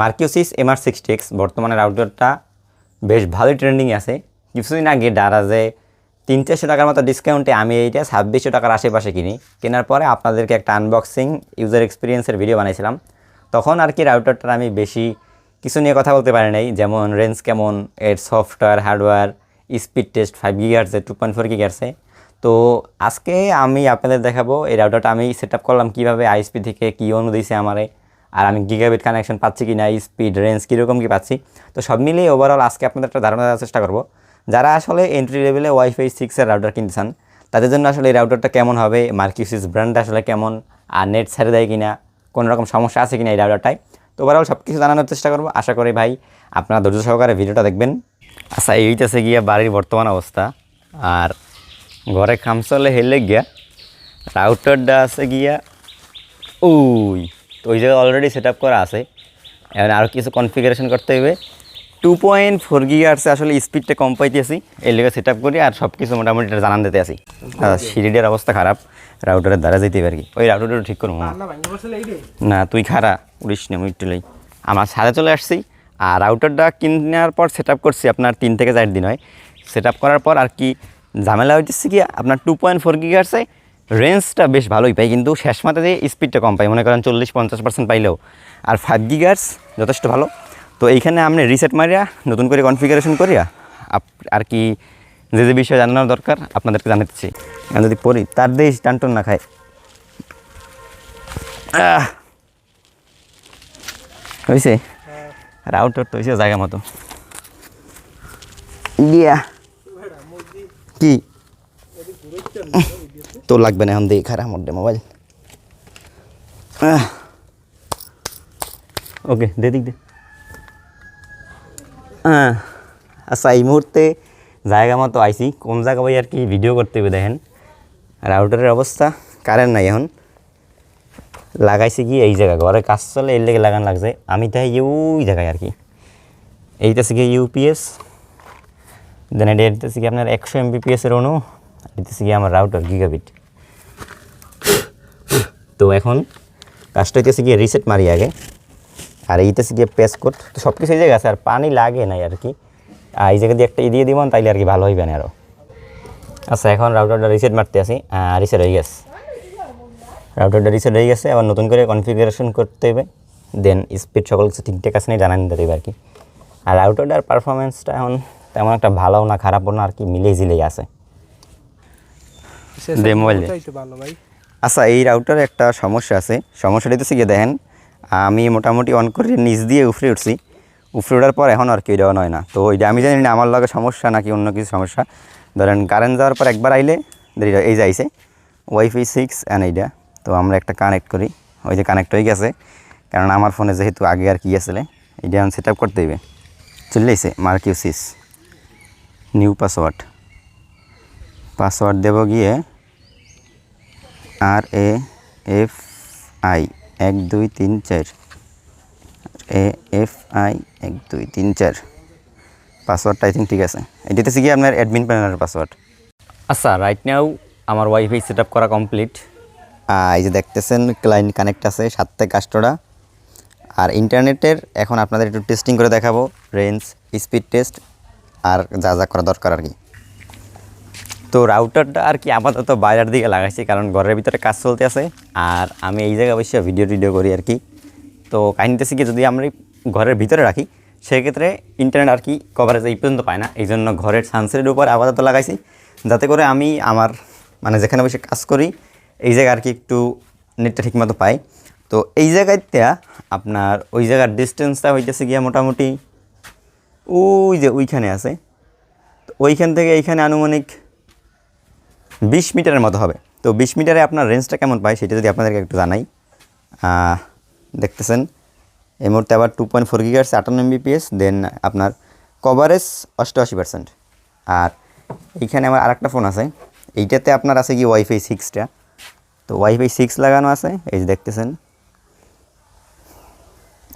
মার্কিউসিস MR sixty x বর্তমানে রাউটারটা বেশ ভালোই ট্রেন্ডিংয়ে আছে। কিছুদিন আগে ডারাজে তিন চারশো টাকার মতো ডিসকাউন্টে আমি এইটা ছাব্বিশশো টাকার আশেপাশে কিনি। কেনার পরে আপনাদেরকে একটা আনবক্সিং ইউজার এক্সপিরিয়েন্সের ভিডিও বানিয়েছিলাম তখন আর কি রাউটারটার আমি বেশি কিছু নিয়ে কথা বলতে পারি নাই। যেমন রেঞ্জ কেমন, এর software hardware speed test five গিগার্সে two point four গিগার্সে তো আজকে আমি আপনাদের দেখাবো এই রাউটারটা আমি সেট আপ করলাম কীভাবে আইএসপি থেকে কী অনু দিয়েছে আমারে। আর আমি গিগাবিট কানেকশন পাচ্ছি কি না স্পিড রেঞ্জ কীরকম কী পাচ্ছি? তো সব মিলিয়ে ওভারঅল আজকে আপনাদের একটা ধারণা দেওয়ার চেষ্টা করব। যারা আসলে এন্ট্রি লেভেলে ওয়াইফাই সিক্সের রাউটার কিনতে চান, তাদের জন্য আসলে এই রাউটারটা কেমন হবে? মার্কিউসিস ব্র্যান্ড আসলে কেমন? আর নেট ছেড়ে দেয় কিনা? কোনো রকম সমস্যা আছে কিনা এই রাউটারটায় তো ওভারঅল সব কিছু জানানোর চেষ্টা করব। আশা করি ভাই, আপনারা ধৈর্য সহকারে ভিডিওটা দেখবেন। আচ্ছা এইটাছে গিয়া বাড়ির বর্তমান অবস্থা। আর ঘরে খামচলে হেলে গিয়া রাউটারটা আছে গিয়া ওই তো ওই জায়গায় অলরেডি সেট আপ করা আছে। এখন আরও কিছু কনফিগারেশন করতে হবে। টু পয়েন্ট ফোর গিগার্সে আসলে স্পিডটা কম পাইতেছি। এই লেগে সেট আপ করি আর সব কিছু মোটামুটি এটা জানান দিতে আসি সিঁড়িটার অবস্থা খারাপ। রাউটারের দ্বারা যেতে পারি ওই রাউটারটা ঠিক করব। না তুই খারা উড়িস না একটু লাই। আমার সাথে চলে আসছি। আর রাউটারটা কেনার পর সেট আপ করছি আপনার তিন থেকে চার দিন হয়। সেট আপ করার পর আর কি ঝামেলা হইতেছে কি আপনার টু পয়েন্ট ফোর গিগার্সে রেঞ্জটা বেশ ভালোই পাই, কিন্তু শেষ মাথাতে স্পিডটা কম পাই। মনে করেন চল্লিশ, পঞ্চাশ পার্সেন্ট পাইলেও। আর ফাইভ গিগার্স যথেষ্ট ভালো। তো এইখানে আপনি রিসেট মারিয়া, নতুন করে কনফিগারেশন করিয়া আর কি যে যে বিষয়ে জানানোর দরকার, আপনাদেরকে জানাতেছি আমি যদি পড়ি, তার দেশ টানটন না খায়। হয়েছে রাউটার তো হয়েছে জায়গা মতো। ইয়া। কি? তো লাগবে না এখন দেখি খারাপ মোটে মোবাইল ওকে দে দিক দে। আচ্ছা এই মুহূর্তে জায়গা মতো আইসি কোন জায়গা ভাই আর কি ভিডিও করতে হবে দেখেন। রাউটারের অবস্থা কারেন্ট নাই এখন। লাগাইছে কি এই জায়গা ঘরে? কাজ চলে এর লেগে লাগান লাগছে। আমি তাই ওই জায়গায় আর কি। এইটাছে কি ইউপিএস দেন এটা এটাছে কি আপনার একশো এমবিপিএসের অনু। এটাছে কি আমার রাউটার গিগাবিট তো এখন কাজটা হইতেছে গিয়ে রিসেট মারি আগে। আর এইটাছে গিয়ে পেস কোড তো সব কিছু এই জায়গায় আছে আর পানি লাগে নাই আর কি। আর এই জায়গা দিয়ে একটা ই দিয়ে দিব তাইলে আর কি ভালো হইবে না আরও আচ্ছা এখন রাউটারটা রিসেট মারতে আসি। রিসেট হয়ে গেছে। রাউটারটা রিসেট হয়ে গেছে আবার নতুন করে কনফিগারেশন করতে হবে। দেন স্পিড সকল কিছু ঠিকঠাক আছে না জানান দিতে হবে আর কি। আর রাউটারটার পারফরমেন্সটা এখন তেমন একটা ভালো না খারাপও না আর কি মিলে জিলেই আছে। মোবাইল ভালো ভাই। আচ্ছা এই রাউটার একটা সমস্যা আছে। সমস্যাটা হচ্ছে গিয়ে দেখেন, আমি মোটামুটি অন করে নিচ দিয়ে উফরে উঠছি। উফরে ওঠার পর এখন আর কি এটা হয় না। তো ওইটা আমি জানি না, আমার লগে সমস্যা নাকি অন্য কিছু সমস্যা। ধরেন কারেন্ট যাওয়ার পর একবার আইলে এই যে আইছে ওয়াইফাই সিক্স অ্যান্ড এইটা। তো আমরা একটা কানেক্ট করি। ওই যে কানেক্ট হয়ে গেছে। কারণ আমার ফোনে যেহেতু আগে আর কি আসলে, এইটা এখন সেট আপ করতে হবে চলে এসে মার্কিউসিস নিউ পাসওয়ার্ড পাসওয়ার্ড দেব গিয়ে আর এ এফ আই এক দুই তিন চার। এ এফ আই এক দুই তিন চার। পাসওয়ার্ডটা আই থিঙ্ক ঠিক আছে। এটিতে কি আপনার অ্যাডমিন প্যানেলের পাসওয়ার্ড আচ্ছা রাইট নাও আমার ওয়াইফাই সেট আপ করা কমপ্লিট এই যে দেখতেছেন ক্লায়েন্ট কানেক্ট আছে সাতটা কাস্টরা আর ইন্টারনেটের এখন আপনাদের একটু টেস্টিং করে দেখাবো রেঞ্জ স্পিড টেস্ট আর যা যা করা দরকার আর কি। তো রাউটারটা আর কি আপাতত বাইরের দিকে লাগাইছি, কারণ ঘরের ভিতরে কাজ চলতে আছে। আর আমি এই জায়গায় অবশ্যই ভিডিও টিডিও করি আর কি। তো কাহিনিতে কি, যদি আমরা ঘরের ভিতরে রাখি, সেক্ষেত্রে ইন্টারনেট আর কি কভারেজ এই পর্যন্ত পায় না। এই জন্য ঘরের সানসেটের উপর আপাতত লাগাইছি। যাতে করে আমি আমার মানে যেখানে বসে কাজ করি, এই জায়গায় আর কি একটু নেটটা ঠিকমতো পাই। তো এই জায়গাতে আপনার ওই জায়গার ডিস্টেন্সটা হইতেছে গিয়া মোটামুটি, ওই যে ওইখানে আছে। তো ওইখান থেকে এইখানে আনুমানিক বিশ মিটারের মতো হবে। তো বিশ মিটারে আপনার রেঞ্জটা কেমন পায় সেটা যদি আপনাদেরকে একটু জানাই। দেখতেছেন, এই মুহূর্তে আবার টু পয়েন্ট ফোর গিগার্স আটান্ন এমবিপিএস দেন আপনার কভারেজ অষ্টআশি পার্সেন্ট আর এইখানে আমার আরেকটা ফোন আছে, এইটাতে আপনার আছে কি ওয়াইফাই সিক্সটা তো ওয়াইফাই সিক্স লাগানো আছে, এই যে দেখতেছেন।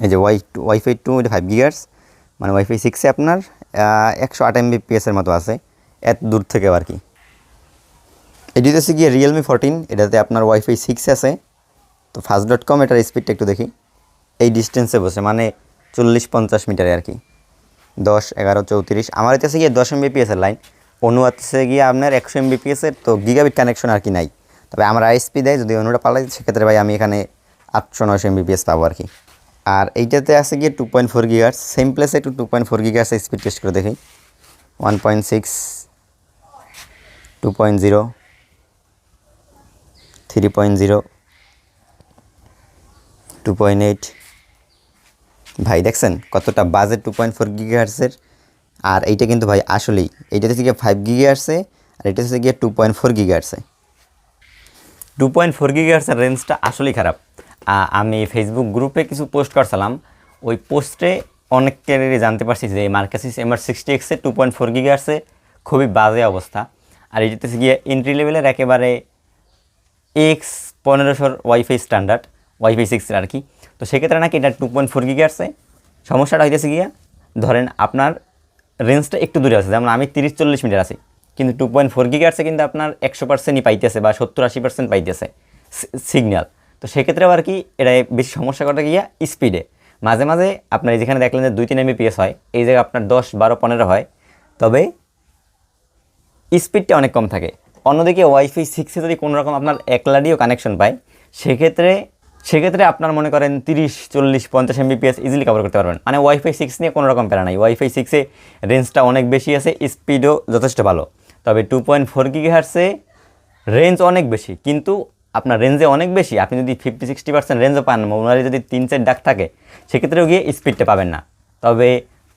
এই যে Y two WiFi two five gigahertz মানে ওয়াইফাই সিক্সে আপনার একশো আট এমবিপিএসের মতো আছে, এত দূর থেকেও আর কি। এটিতে হচ্ছে গিয়ে রিয়েলমি ফোরটিন এটাতে আপনার ওয়াইফাই সিক্স আছে। তো ফাস্ট ডট কম এটার স্পিডটা একটু দেখি। এই ডিস্টেন্সে বসে মানে চল্লিশ পঞ্চাশ মিটারে আর কি। দশ, এগারো, চৌত্রিশ, আমার হচ্ছে গিয়ে দশ এমবিপিএসের লাইন অনু গিয়ে আপনার একশো এমবিপিএসের তো গিগাবিট কানেকশন আর কি নাই। তবে আমার আইএসপি দেয়, যদি অনুটা পালাই, সেক্ষেত্রে ভাই আমি এখানে আটশো নয়শো এমবিপিএস পাবো আর কি। আর এইটাতে আছে গিয়ে two point four gigahertz same প্লেসে একটু two point four gigahertz speed test করে দেখি। One point six two point zero three point zero two point eight ভাই, দেখছেন কতটা বাজেট টু পয়েন্ট ফোর গিগাহার্সের আর এইটা কিন্তু ভাই আসলেই, এইটা গিয়ে ফাইভ গিগাহার্সে আর এটা হচ্ছে গিয়ে টু পয়েন্ট ফোর গিগাহার্সে টু পয়েন্ট ফোর গিগাহার্সের রেঞ্জটা আসলেই খারাপ। আমি ফেসবুক গ্রুপে কিছু পোস্ট করছিলাম, ওই পোস্টে অনেকেরই জানতে পারছি যে মার্কাসিস এমআর সিক্সটি এক্সে টু পয়েন্ট ফোর গিগাহার্সে খুবই বাজে অবস্থা। আর এটাতে গিয়ে এন্ট্রি লেভেলের একেবারে এক্স পনেরোশোর ওয়াইফাই স্ট্যান্ডার্ড ওয়াইফাই সিক্সের আর কি। তো সেক্ষেত্রে নাকি এটা টু পয়েন্ট ফোর গিগে আসছে। সমস্যাটা হইতেছে গিয়া, ধরেন আপনার রেঞ্জটা একটু দূরে আছে, যেমন আমি তিরিশ চল্লিশ মিটার আছি, কিন্তু টু পয়েন্ট ফোর গিগে আসছে কিন্তু আপনার একশো পার্সেন্টই পাইতেছে বা সত্তর আশি পার্সেন্ট পাইতেছে সিগন্যাল তো সেক্ষেত্রে আবার কি এটা বেশি সমস্যা করতে গিয়া স্পিডে মাঝে মাঝে আপনার যেখানে দেখলেন যে দুই তিন এমবিপিএস হয়, এই জায়গায় আপনার দশ বারো পনেরো হয়, তবে স্পিডটা অনেক কম থাকে। অন্যদিকে ওয়াইফাই সিক্সে যদি কোনো রকম আপনার একলাডিও কানেকশন পায়, সেক্ষেত্রে সেক্ষেত্রে আপনার মনে করেন তিরিশ, চল্লিশ, পঞ্চাশ এমবিপিএস ইজিলি কভার করতে পারবেন। মানে ওয়াইফাই সিক্স নিয়ে কোনো রকম প্যারা নাই। ওয়াইফাই সিক্সে রেঞ্জটা অনেক বেশি আছে স্পিডও যথেষ্ট ভালো। তবে টু পয়েন্ট ফোর গিগাহার্সে রেঞ্জ অনেক বেশি। কিন্তু আপনার রেঞ্জে অনেক বেশি। আপনি যদি ফিফটি সিক্সটি পার্সেন্ট রেঞ্জও পান মোবাইলে যদি তিন, চার ডাক থাকে, সেক্ষেত্রেও গিয়ে স্পিডটা পাবেন না। তবে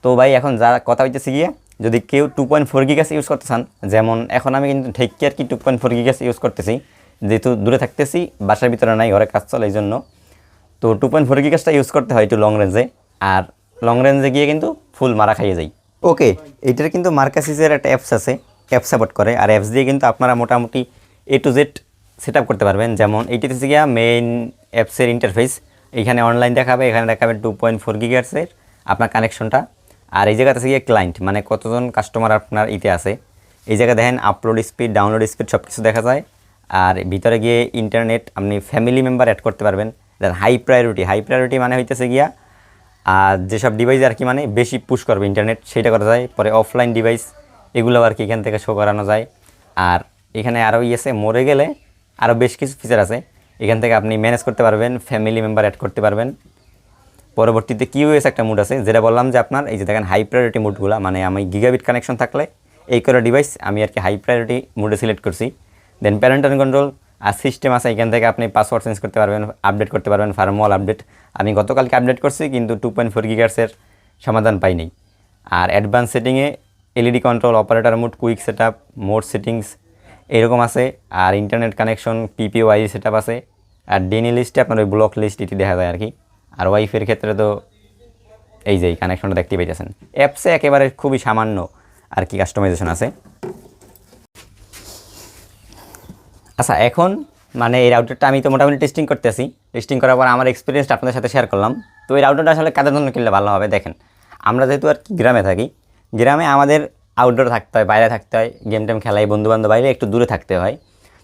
তো ভাই, এখন যা কথা হইতেছে গিয়ে যদি কেউ two point four gigs use করতে চান, যেমন এখন আমি কিন্তু ঠিক আর কি two point four gigs use করতেছি, যেহেতু দূরে থাকতেছি, বাসার ভিতরে নাই, ঘরে কাজ চলে এই জন্য তো টু পয়েন্ট ফোর গিগাসটা ইউজ করতে হয় একটু লং রেঞ্জে আর লং রেঞ্জে গিয়ে কিন্তু ফুল মারা খাইয়ে যায় ওকে এটার কিন্তু মার্কাসিসের একটা অ্যাপস আছে অ্যাপ সাপোর্ট করে, আর অ্যাপস দিয়ে কিন্তু আপনারা মোটামুটি এ টু জেড সেট করতে পারবেন। যেমন এইটিতে হচ্ছে গিয়া মেইন অ্যাপসের ইন্টারফেস এখানে অনলাইন দেখাবে, এখানে দেখাবে টু পয়েন্ট ফোর গিগার্সের আপনার কানেকশনটা আর এই জায়গাতে আছে গিয়ে ক্লায়েন্ট মানে কতজন কাস্টমার আপনার ইতে আছে। এই জায়গায় দেখেন আপলোড স্পিড ডাউনলোড স্পিড সব কিছু দেখা যায়। আর ভিতরে গিয়ে ইন্টারনেট আপনি ফ্যামিলি মেম্বার অ্যাড করতে পারবেন। Then high priority high priority মানে হইতেছে গিয়া, আর যেসব ডিভাইস আর কি মানে বেশি পুশ করবে ইন্টারনেট সেটা করা যায়। পরে অফলাইন ডিভাইস এগুলো আর কি এখান থেকে শো করানো যায়। আর এখানে আরও ইয়েছে মরে গেলে আরও বেশ কিছু ফিচার আছে। এখান থেকে আপনি ম্যানেজ করতে পারবেন ফ্যামিলি মেম্বার অ্যাড করতে পারবেন। পরবর্তীতে কিউএস একটা মুড আছে, যেটা বললাম যে আপনার এই যে দেখেন হাই প্রায়োরিটি মুডগুলো মানে আমি গিগাবিট কানেকশন থাকলে এই করে ডিভাইস আমি আর কি হাই প্রায়োরিটি মুডে সিলেক্ট করছি। দেন প্যারেন্টাল কন্ট্রোল আর সিস্টেম আছে, এখান থেকে আপনি পাসওয়ার্ড চেঞ্জ করতে পারবেন আপডেট করতে পারবেন ফার্মওয়াল আপডেট আমি গতকালকে আপডেট করছি, কিন্তু টু পয়েন্ট ফোর গিগার্সের সমাধান পাইনি। আর অ্যাডভান্স সেটিংয়ে LED control operator mode quick set up mode settings এরকম আছে। আর internet connection PPY set up আছে। আর ডেনি লিস্টে আপনার ওই ব্লক লিস্ট এটি দেখা যায় আর কি আর ওয়াইফের ক্ষেত্রে তো এই যে কানেকশনটা দেখতে পাইতেছেন। অ্যাপসে একেবারে খুবই সামান্য আর কি কাস্টমাইজেশন আছে। আচ্ছা এখন মানে এই রাউটারটা আমি তো মোটামুটি টেস্টিং করতেছি। টেস্টিং করার পর আমার এক্সপিরিয়েন্সটা আপনাদের সাথে শেয়ার করলাম। তো এই রাউটারটা আসলে কাদের জন্য কিনলে ভালো হবে দেখেন। আমরা যেহেতু আর কি গ্রামে থাকি, গ্রামে আমাদের আউটডোর থাকতে হয়, বাইরে থাকতে হয় গেম টেম খেলাই বন্ধু বান্ধব বাইরে একটু দূরে থাকতে হয়।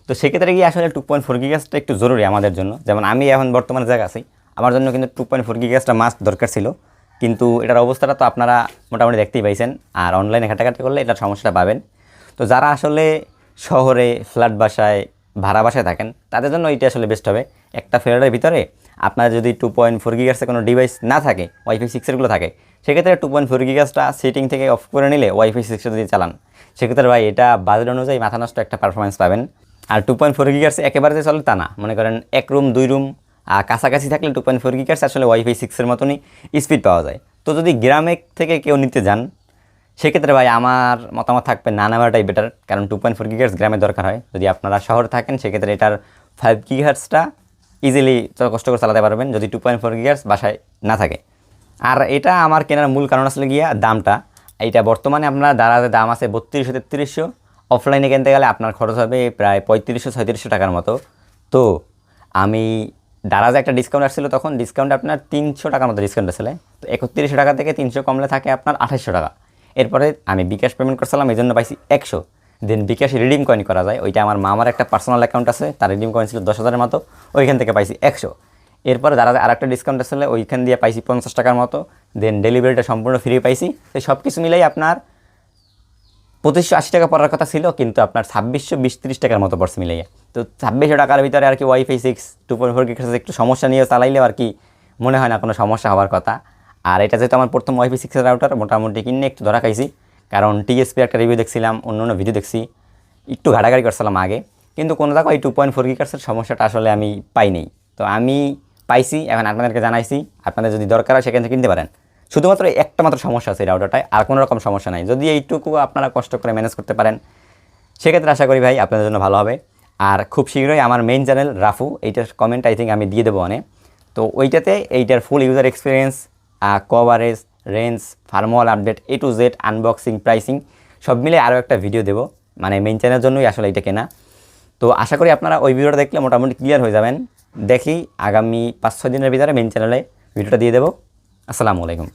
তো সেক্ষেত্রে গিয়ে আসলে টু পয়েন্ট ফোর গিগাসটা একটু জরুরি আমাদের জন্য? যেমন আমি এখন বর্তমানে জায়গা আছি আমার জন্য কিন্তু টু পয়েন্ট ফোর গিগাসটা মাস্ট দরকার ছিল। কিন্তু এটার অবস্থাটা তো আপনারা মোটামুটি দেখতেই পাইছেন। আর অনলাইনে ঘাটাঘাটি করলে এটার সমস্যাটা পাবেন। তো যারা আসলে শহরে ফ্ল্যাট বাসায়, ভাড়া বাসায় থাকেন, তাদের জন্য এইটা আসলে বেস্ট হবে। একটা ফ্ল্যাটের ভিতরে আপনার যদি টু পয়েন্ট ফোর গিগাসে কোনো ডিভাইস না থাকে ওয়াইফাই সিক্সেরগুলো থাকে, সেক্ষেত্রে টু পয়েন্ট ফোর গিগাসটা সেটিং থেকে অফ করে নিলে ওয়াইফাই সিক্সে যদি চালান, সেক্ষেত্রে ভাই এটা বাজেট অনুযায়ী মাথা নষ্ট একটা পারফরমেন্স পাবেন। আর টু পয়েন্ট ফোর গিগার্স একেবারে চলে তা না। মনে করেন এক রুম দুই রুম আর কাছাকাছি থাকলে টু পয়েন্ট ফোর গিগার্স আসলে ওয়াইফাই সিক্সের মতনই স্পিড পাওয়া যায়। তো যদি গ্রামে থেকে কেউ নিতে যান, সেক্ষেত্রে ভাই আমার মতামত থাকবে না নেওয়াটাই বেটার কারণ টু পয়েন্ট ফোর গিগার্স গ্রামে দরকার হয়। যদি আপনারা শহরে থাকেন, সেক্ষেত্রে এটার ফাইভ গিগার্সটা ইজিলি কষ্ট করে চালাতে পারবেন, যদি টু পয়েন্ট ফোর গিগার্স বাসায় না থাকে। আর এটা আমার কেনার মূল কারণ আসলে গিয়া দামটা। এইটা বর্তমানে আপনার দাঁড়াতে দাম আছে বত্রিশশো, তেত্রিশশো। অফলাইনে কিনতে গেলে আপনার খরচ হবে প্রায় পঁয়ত্রিশশো, ছয়ত্রিশশো টাকার মতো। তো আমি দারাজে একটা ডিসকাউন্ট আসছিল তখন ডিসকাউন্ট আপনার তিনশো টাকার মতো ডিসকাউন্ট আসলে তো একত্রিশশো টাকা থেকে তিনশো কমলে থাকে আপনার আঠাশশো টাকা। এরপরে আমি বিকাশ পেমেন্ট করছিলাম, এই জন্য পাইছি একশো। দেন বিকাশে রিডিম কয়েন করা যায়, ওইটা আমার মামার একটা পার্সোনাল অ্যাকাউন্ট আছে, তার রিডিম কয়েন ছিল দশ হাজারের মতো, ওইখান থেকে পাইছি একশো। এরপরে যারা আরেকটা ডিসকাউন্ট আসলে ওইখান দিয়ে পাইছি পঞ্চাশ টাকার মতো। দেন ডেলিভারিটা সম্পূর্ণ ফ্রি পাইছি। তো সব কিছু মিলেই আপনার পঁচিশশো আশি টাকা পড়ার কথা ছিল, কিন্তু আপনার ছাব্বিশশো বিশ তিরিশ টাকার মতো পড়ছে মিলাইয়া। তো ছাব্বিশশো টাকার ভিতরে আর কি WiFi six two point four gigahertz একটু সমস্যা নিয়ে চালাইলেও আর কি মনে হয় না কোনো সমস্যা হওয়ার কথা। আর এটা যেহেতু আমার প্রথম ওয়াইফাই সিক্সের রাউটার মোটামুটি কিনে একটু ধরা খাইছি। কারণ টিএসপি একটা রিভিউ দেখছিলাম, অন্য অন্য ভিডিও দেখছি, একটু ঘাটাঘাটি করছিলাম আগে। কিন্তু কোনো জায়গায় এই টু পয়েন্ট ফোর গিগার্সের সমস্যাটা আসলে আমি পাইনি। তো আমি পাইছি, এখন আপনাদেরকে জানাইছি, আপনাদের যদি দরকার হয় সেখান থেকে কিনতে পারেন। শুধুমাত্র একটা মাত্র সমস্যা আছে এই রাউটারটায় আর কোনো রকম সমস্যা নাই। যদি এইটুকু আপনারা কষ্ট করে ম্যানেজ করতে পারেন, সেক্ষেত্রে আশা করি ভাই আপনাদের জন্য ভালো হবে। আর খুব শীঘ্রই আমার মেইন চ্যানেল রাফু, এইটার কমেন্ট আই থিঙ্ক আমি দিয়ে দেবো অনেক। তো ওইটাতে এইটার full user experience coverage range firmware update A to Z unboxing pricing সব মিলে আরও একটা ভিডিও দেবো। মানে মেইন চ্যানেলের জন্যই আসলে এটা কেনা। তো আশা করি আপনারা ওই ভিডিওটা দেখলে মোটামুটি ক্লিয়ার হয়ে যাবেন। দেখি আগামী পাঁচ ছয় দিনের ভিতরে মেইন চ্যানেলে ভিডিওটা দিয়ে দেবো। আসসালামু আলাইকুম।